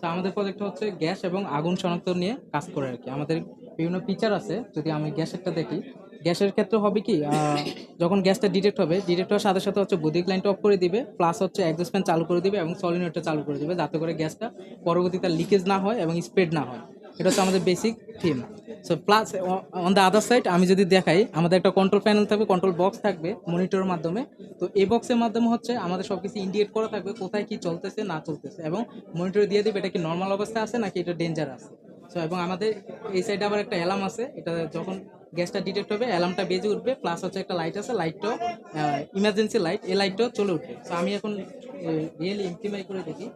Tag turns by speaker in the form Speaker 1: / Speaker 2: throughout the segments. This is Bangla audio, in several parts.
Speaker 1: তো আমাদের প্রজেক্ট হচ্ছে গ্যাস এবং আগুন শনাক্ত নিয়ে কাজ করে আর কি। আমাদের বিভিন্ন ফিচার আছে, যদি আমি গ্যাসেরটা দেখি। গ্যাসের ক্ষেত্রে হবে কি যখন গ্যাসটা ডিটেক্ট হবে ডিটেক্ট হওয়ার সাথে সাথে হচ্ছে বৈদ্যুতিক লাইনটা অফ করে দিবে প্লাস হচ্ছে অ্যাডজাস্টমেন্ট চালু করে দিবে এবং সলিনয়েডটা চালু করে দিবে, যাতে করে গ্যাসটা পরবর্তীতে লিকেজ না হয় এবং স্প্রেড না হয়। এটা হচ্ছে আমাদের basic theme so plus on the other side আমি যদি দেখাই, আমাদের একটা কন্ট্রোল প্যানেল থাকবে কন্ট্রোল বক্স থাকবে মনিটরের মাধ্যমে। তো এই বক্সের মাধ্যমে হচ্ছে আমাদের সব কিছু ইন্ডিকেট করা থাকবে কোথায় কি চলতেছে, না চলতেছে। এবং মনিটরে দিয়ে দিবে এটা কি নর্মাল অবস্থায় আছে, নাকি এটা ডেঞ্জার আছে। সো এবং আমাদের এই সাইডে আবার একটা অ্যালার্ম আছে, এটা যখন গ্যাসটা ডিটেক্ট হবে অ্যালার্মটা বেজে উঠবে প্লাস হচ্ছে একটা লাইট আছে লাইটটাও ইমার্জেন্সি লাইট এই লাইটটাও চলে উঠবে। সো আমি এখন রিয়েলি ইমপ্লিমাই করে দেখি।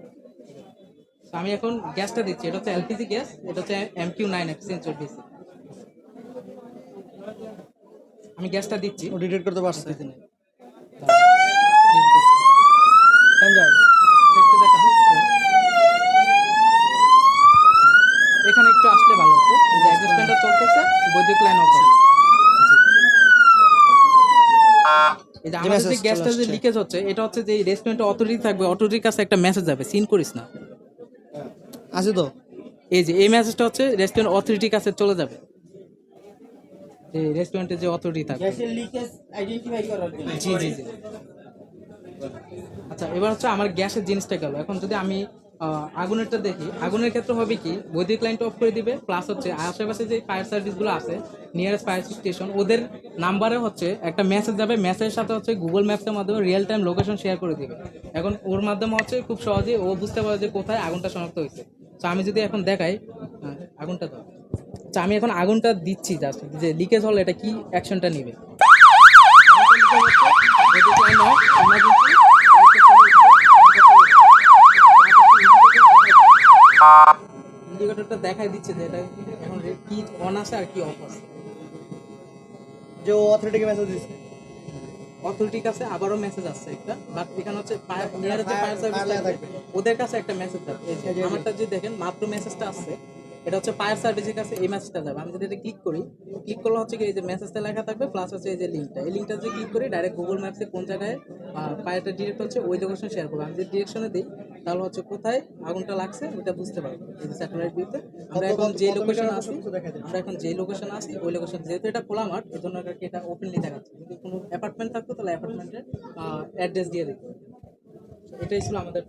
Speaker 1: আমি এখন গ্যাসটা দিচ্ছি। এটা হচ্ছে এলপিজি গ্যাস এটা হচ্ছে এম কিউ নাইন সেন্সর দিচ্ছি আমি গ্যাসটা দিচ্ছি।
Speaker 2: ও ডিটেক্ট করতে পারছে। স্ট্যান্ডার্ড
Speaker 1: এখানে একটু আসলে ভালো হতো। যে অ্যাডজাস্টমেন্টটা চলতেছে বৈদ্যুতিক লাইন অফ এই যে আমাদের যে গ্যাসটা যে লিকেজ হচ্ছে এটা হচ্ছে যে রেস্টুরেন্টে অথরিটি থাকবে অথরিটির কাছে একটা মেসেজ যাবে। সিন করিস না।
Speaker 2: আছে তো?
Speaker 1: এই যে এই মেসেজটা হচ্ছে রেস্টুরেন্ট অথরিটির কাছে চলে যাবে। যে রেস্টুরেন্টে যে অথরিটি থাকবে।
Speaker 3: গ্যাসের লিকেজ আইডেন্টিফাই করার জন্য।
Speaker 1: জি জি জি। আচ্ছা এবার হচ্ছে আমার গ্যাসের জিনিসটা গেল। এখন যদি আমি আগুনেরটা দেখি আগুনের ক্ষেত্রে হবে কি বৈদ্যুতিক লাইনটা অফ করে দিবে প্লাস হচ্ছে আশেপাশে যে ফায়ার সার্ভিসগুলো আছে নিয়ারেস্ট ফায়ার স্টেশন ওদের নাম্বারে হচ্ছে একটা মেসেজ যাবে মেসেজের সাথে হচ্ছে গুগল ম্যাপসের মাধ্যমে রিয়েল টাইম লোকেশন শেয়ার করে দিবে। এখন ওর মাধ্যমে হচ্ছে খুব সহজে ও বুঝতে পারে যে কোথায় আগুনটা শনাক্ত হয়েছে। তো আমি যদি এখন দেখাই হ্যাঁ, আগুনটা দাও। আচ্ছা আমি এখন আগুনটা দিচ্ছি জাস্ট যে লিকেজ হলে এটা কি অ্যাকশনটা নিবে? ইন্ডিকেটরটা দেখাই দিচ্ছে যে এটা এখন কি অন আছে আর কি অফ আছে।
Speaker 2: যে অথরিটিকে মেসেজ দিচ্ছে।
Speaker 1: অথরিটির কাছে আবারও মেসেজ আসছে একটা বাট এখানে হচ্ছে ফায়ার নিয়ারে যে ফায়ার সার্ভিস থাকবে ওদের কাছে একটা মেসেজ থাকবে আমারটা যদি দেখেন মাত্র মেসেজটা আসছে। এটা হচ্ছে ফায়ার সার্ভিসের কাছে এই মেসেজটা যাবে। আমি যদি এটা ক্লিক করি ক্লিক করলে হচ্ছে কি এই যে মেসেজটা লেখা থাকবে প্লাস হচ্ছে এই যে লিঙ্কটা এই লিঙ্কটা যদি ক্লিক করি ডাইরেক্ট গুগল ম্যাপসে কোন জায়গায় ফায়ারটা ডিরেক্ট হচ্ছে ওই লোকেশন শেয়ার করব। আমি যদি ডিরেকশনে দিই তাহলে হচ্ছে কোথায় আগুনটা লাগছে ওটা বুঝতে পারব। স্যাটেলাইট ভিউতে আমরা এখন যে লোকেশন আছি আমরা এখন যে লোকেশন আছি ওই লোকেশন যেহেতু এটা খোলা মাঠ এই জন্য আর কি এটা ওপেনলি দেখাচ্ছে। যদি কোনো অ্যাপার্টমেন্ট থাকতো তাহলে অ্যাপার্টমেন্টের অ্যাড্রেস দিয়ে দিত। এটাই ছিল আমাদের